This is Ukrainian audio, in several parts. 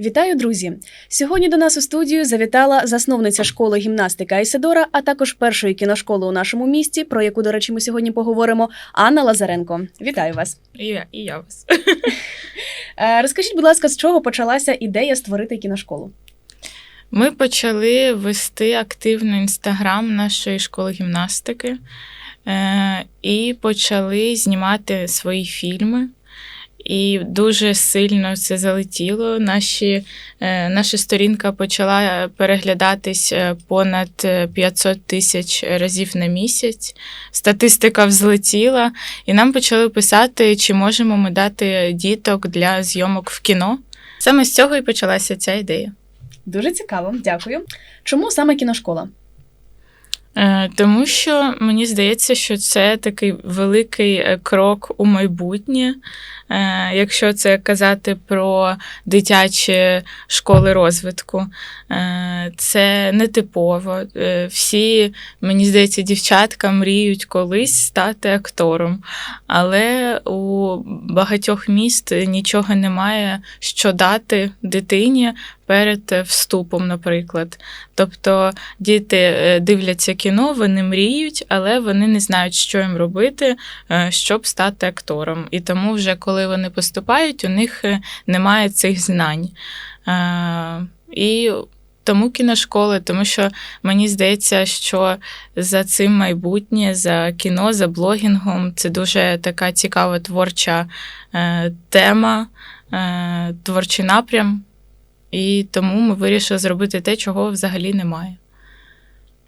Вітаю, друзі! Сьогодні до нас у студію завітала засновниця школи гімнастика Айседора, а також першої кіношколи у нашому місті, про яку, до речі, ми сьогодні поговоримо. Анна Лазаренко. Вітаю вас! І я, і я вас. Е, Розкажіть, будь ласка, з чого почалася ідея створити кіношколу? Ми почали вести активно інстаграм нашої школи гімнастики е, і почали знімати свої фільми. І дуже сильно це залетіло. Наші, е, наша сторінка почала переглядатись е, понад е, 500 тисяч разів на місяць. Статистика взлетіла, і нам почали писати, чи можемо ми дати діток для зйомок в кіно. Саме з цього і почалася ця ідея. Дуже цікаво, дякую. Чому саме кіношкола? Е, Тому що мені здається, що це такий великий е, крок у майбутнє. Е, Якщо це казати про дитячі школи розвитку, це нетипово. Всі, мені здається, дівчатка мріють колись стати актором, але у багатьох міст нічого немає, що дати дитині перед е, вступом, наприклад. Тобто діти е, дивляться кіно, вони мріють, але вони не знають, що їм робити, е, щоб стати актором. І тому, вже коли вони поступають, у них немає цих знань. І тому кіношколи, тому що мені здається, що за цим майбутнє, за кіно, за блогінгом це дуже така цікава творча е, тема, е, творчий напрям. І тому ми вирішили зробити те, чого взагалі немає.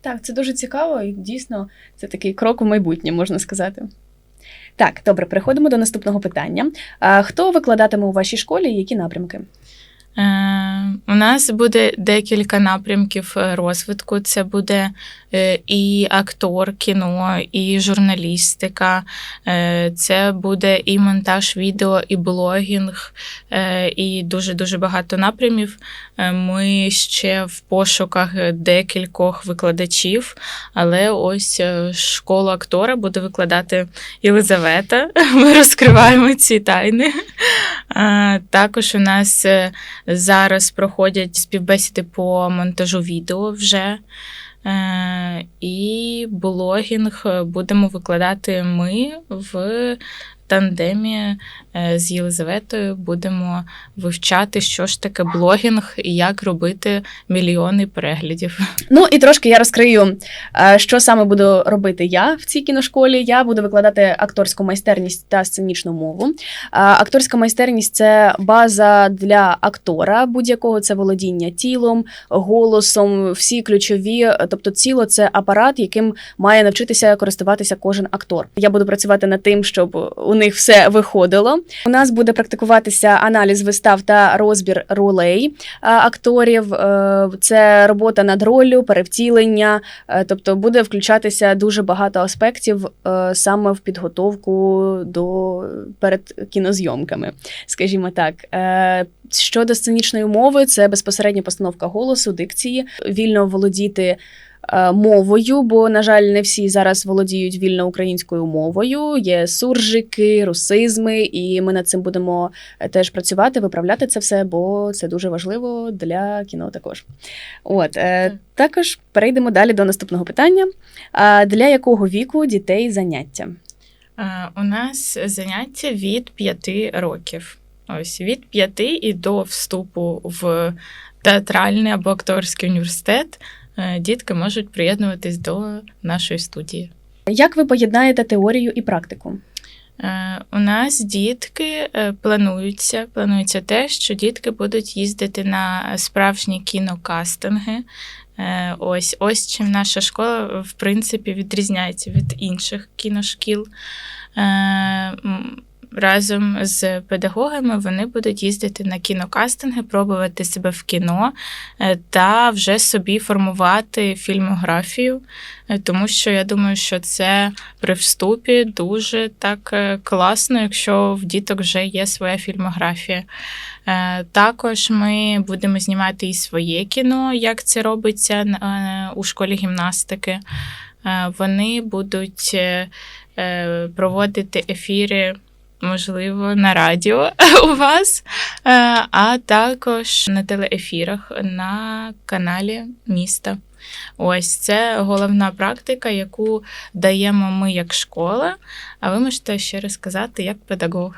Так, це дуже цікаво, і дійсно це такий крок у майбутнє, можна сказати. Так, добре, переходимо до наступного питання. А, хто викладатиме у вашій школі і які напрямки? Е, У нас буде декілька напрямків е, розвитку. Це буде е, і актор кіно, і журналістика, це буде і монтаж відео, і блогінг, і дуже дуже багато напрямів. Ми ще в пошуках декількох викладачів, але ось школу актора буде викладати Єлизавета. Ми розкриваємо ці тайни. Е, Також у нас е, зараз проходять співбесіди по монтажу відео вже. Е, І блогінг будемо викладати ми в тандемі е, з Єлизаветою. Будемо вивчати, що ж таке блогінг і як робити мільйони переглядів. Ну і трошки я розкрию, е, що саме буду робити я в цій кіношколі. Я буду викладати акторську майстерність та сценічну мову. Е, Акторська майстерність це база для актора, будь-якого це володіння тілом, голосом, всі ключові. Тобто, ціло це апарат, яким має навчитися користуватися кожен актор. Я буду працювати над тим, щоб у них все виходило. У нас буде практикуватися аналіз вистав та розбір ролей е, акторів. Е, Це робота над роллю, перевтілення. Е, Тобто буде включатися дуже багато аспектів саме в підготовку до перед кінозйомками, скажімо так. Щодо сценічної мови, це безпосередня постановка голосу, дикції, вільно володіти. Е, Мовою, бо, на жаль, не всі зараз володіють вільно українською мовою. Є суржики, русизми, і ми над цим будемо е, теж працювати, виправляти це все, бо це дуже важливо для кіно також. От е, Так. також перейдемо далі до наступного питання. Для якого віку дітей заняття? У нас заняття від 5 років. Ось від 5 і до вступу в театральний або акторський університет дітки можуть приєднуватись до нашої студії. Як ви поєднаєте теорію і практику? Е, У нас дітки е, плануються. Планується те, що дітки будуть їздити на справжні кінокастинги. Е, Ось ось чим наша школа в принципі відрізняється від інших кіношкіл. Разом з педагогами вони будуть їздити на кінокастинги, пробувати себе в кіно е, та вже собі формувати фільмографію, Е, тому що я думаю, що це при вступі дуже так е, класно, якщо в діток вже є своя фільмографія. Також ми будемо знімати і своє кіно, як це робиться у школі гімнастики. Вони будуть проводити ефіри можливо, на радіо у вас, е, а також на телеефірах на каналі міста. Ось це головна практика, яку даємо ми як школа. А ви можете ще розказати як педагог.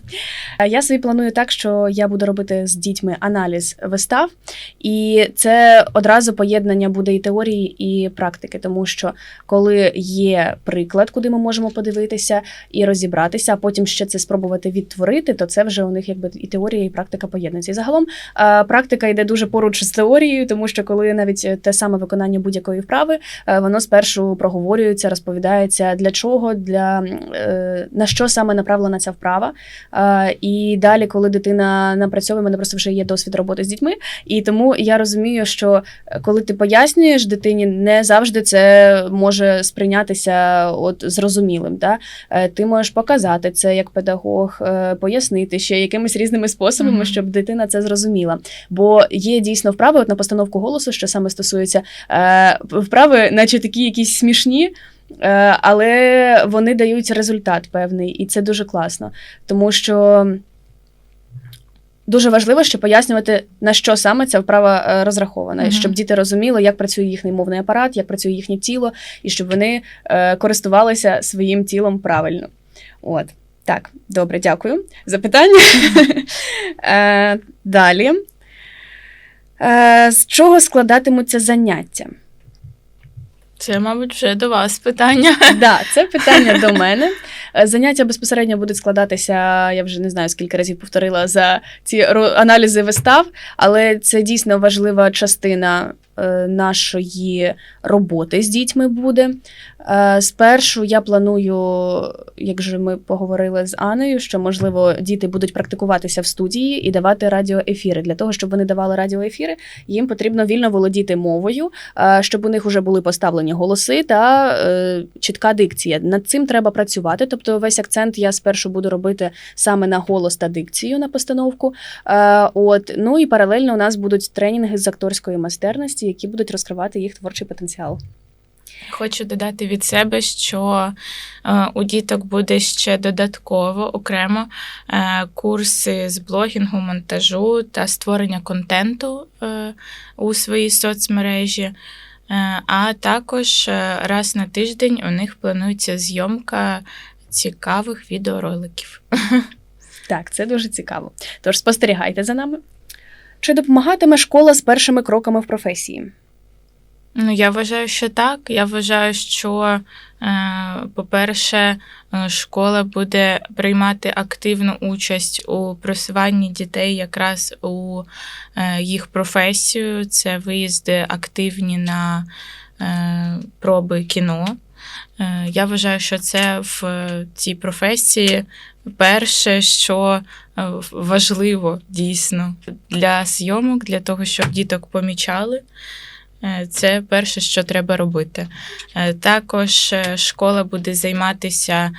Я собі планую так, що я буду робити з дітьми аналіз вистав, і це одразу поєднання буде і теорії, і практики, тому що коли є приклад, куди ми можемо подивитися і розібратися, а потім ще це спробувати відтворити, то це вже у них якби і теорія, і практика поєднуються. І загалом практика йде дуже поруч з теорією, тому що коли навіть те саме виконання будь-якої вправи, е, воно спершу проговорюється, розповідається для чого, для на що саме направлена ця вправа. Е, І далі, коли дитина напрацьовує, мене просто вже є досвід роботи з дітьми. І тому я розумію, що е, коли ти пояснюєш дитині, не завжди це може сприйнятися от зрозумілим. Да? Е, Ти можеш показати це як педагог, пояснити ще якимись різними способами, Мгм. щоб дитина це зрозуміла. Бо є дійсно вправи от на постановку голосу, що саме стосується вправи, наче такі якісь смішні. Е, Але вони дають результат певний, і це дуже класно, тому що дуже важливо ще пояснювати, на що саме ця вправа е, розрахована, Мгм. щоб діти розуміли, як працює їхній мовний апарат, як працює їхнє тіло, і щоб вони е, користувалися своїм тілом правильно. От. Так, добре, дякую. Запитання. Е, Далі. З чого складатимуться заняття? Це, мабуть, вже до вас питання. Да, це питання до мене. Е, Заняття безпосередньо будуть складатися, я вже не знаю скільки разів повторила за ці аналізи вистав, але це дійсно важлива частина нашої роботи з дітьми буде. Е, Спершу я планую, як же ми поговорили з Анею, що можливо діти будуть практикуватися в студії і давати радіоефіри. Для того, щоб вони давали радіоефіри, їм потрібно вільно володіти мовою, е, щоб у них вже були поставлені голоси та е, чітка дикція. Над цим треба працювати. Тобто, весь акцент я спершу буду робити саме на голос та дикцію на постановку. Е, от ну і паралельно у нас будуть тренінги з акторської майстерності, які будуть розкривати їх творчий потенціал. Хочу додати від себе, що е, у діток буде ще додатково окремо е, курси з блогінгу, монтажу та створення контенту е, у своїй соцмережі. А також раз на тиждень у них планується зйомка цікавих відеороликів. Так, це дуже цікаво. Тож спостерігайте за нами. Чи допомагатиме школа з першими кроками в професії? Ну, я вважаю, що так. Я вважаю, що, е, по-перше, е, школа буде приймати активну участь у просуванні дітей якраз у е, їх професію. Це виїзди активні на проби кіно. Я вважаю, що це в цій професії перше, що е, важливо дійсно для зйомок, для того, щоб діток помічали. Е, Це перше, що треба робити. Е, Також школа буде займатися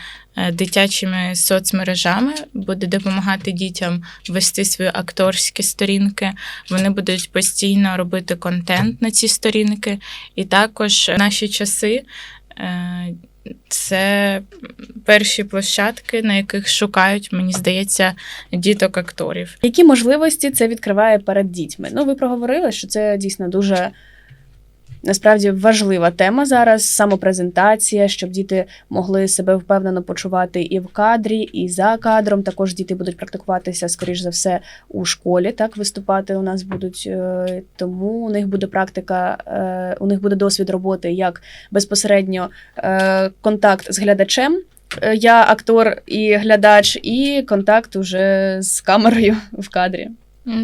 дитячими соцмережами, буде допомагати дітям вести свої акторські сторінки. Вони будуть постійно робити контент на ці сторінки. І також в наші часи. Це перші площадки, на яких шукають, мені здається, діток акторів. Які можливості це відкриває перед дітьми? Ну, ви проговорили, що це дійсно дуже насправді важлива тема зараз. Самопрезентація, щоб діти могли себе впевнено почувати і в кадрі, і за кадром. Також діти будуть практикуватися, скоріш за все, у школі. Так виступати у нас будуть. е, Тому у них буде практика, е, у них буде досвід роботи як безпосередньо е, контакт з глядачем. Я актор і глядач, і контакт уже з камерою в кадрі.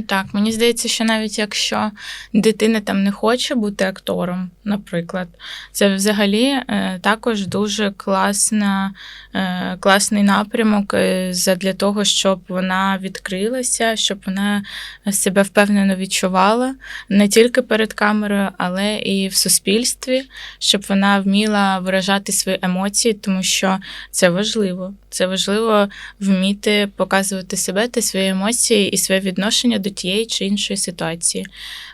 Так, мені здається, що навіть якщо дитина там не хоче бути актором, наприклад, це взагалі е, також дуже класна, е, класний напрямок е, для того, щоб вона відкрилася, щоб вона себе впевнено відчувала не тільки перед камерою, але і в суспільстві, щоб вона вміла виражати свої емоції, тому що це важливо. Це важливо вміти показувати себе та свої емоції і своє відношення відношення до тієї чи іншої ситуації.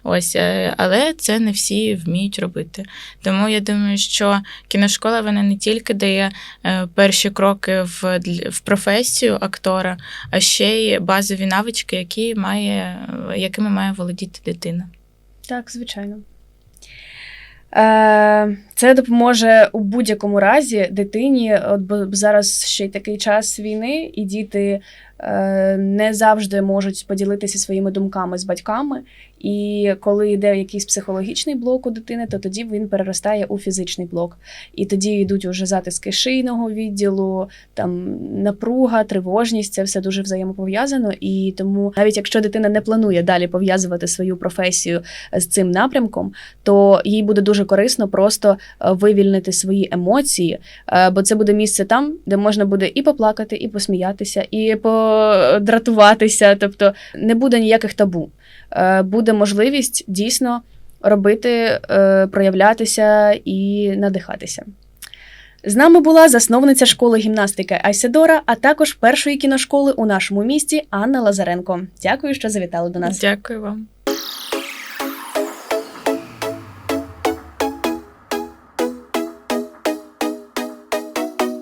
Ось, е, але це не всі вміють робити. Тому я думаю, що кіношкола вона не тільки дає е, перші кроки в, в професію актора, а ще й базові навички, які має, якими має володіти дитина. Так, звичайно. Е, Це допоможе у будь-якому разі дитині. От бо зараз ще й такий час війни, і діти не завжди можуть поділитися своїми думками з батьками. І коли йде якийсь психологічний блок у дитини, то тоді він переростає у фізичний блок. І тоді йдуть уже затиски шийного відділу, там напруга, тривожність, це все дуже взаємопов'язано. І тому, навіть якщо дитина не планує далі пов'язувати свою професію з цим напрямком, то їй буде дуже корисно просто е, вивільнити свої емоції, е, бо це буде місце там, де можна буде і поплакати, і посміятися, і подратуватися. Тобто не буде ніяких табу. Е, Буде можливість дійсно робити, е, проявлятися і надихатися. З нами була засновниця школи гімнастики Айседора, а також першої кіношколи у нашому місті Анна Лазаренко. Дякую, що завітали до нас. Дякую вам.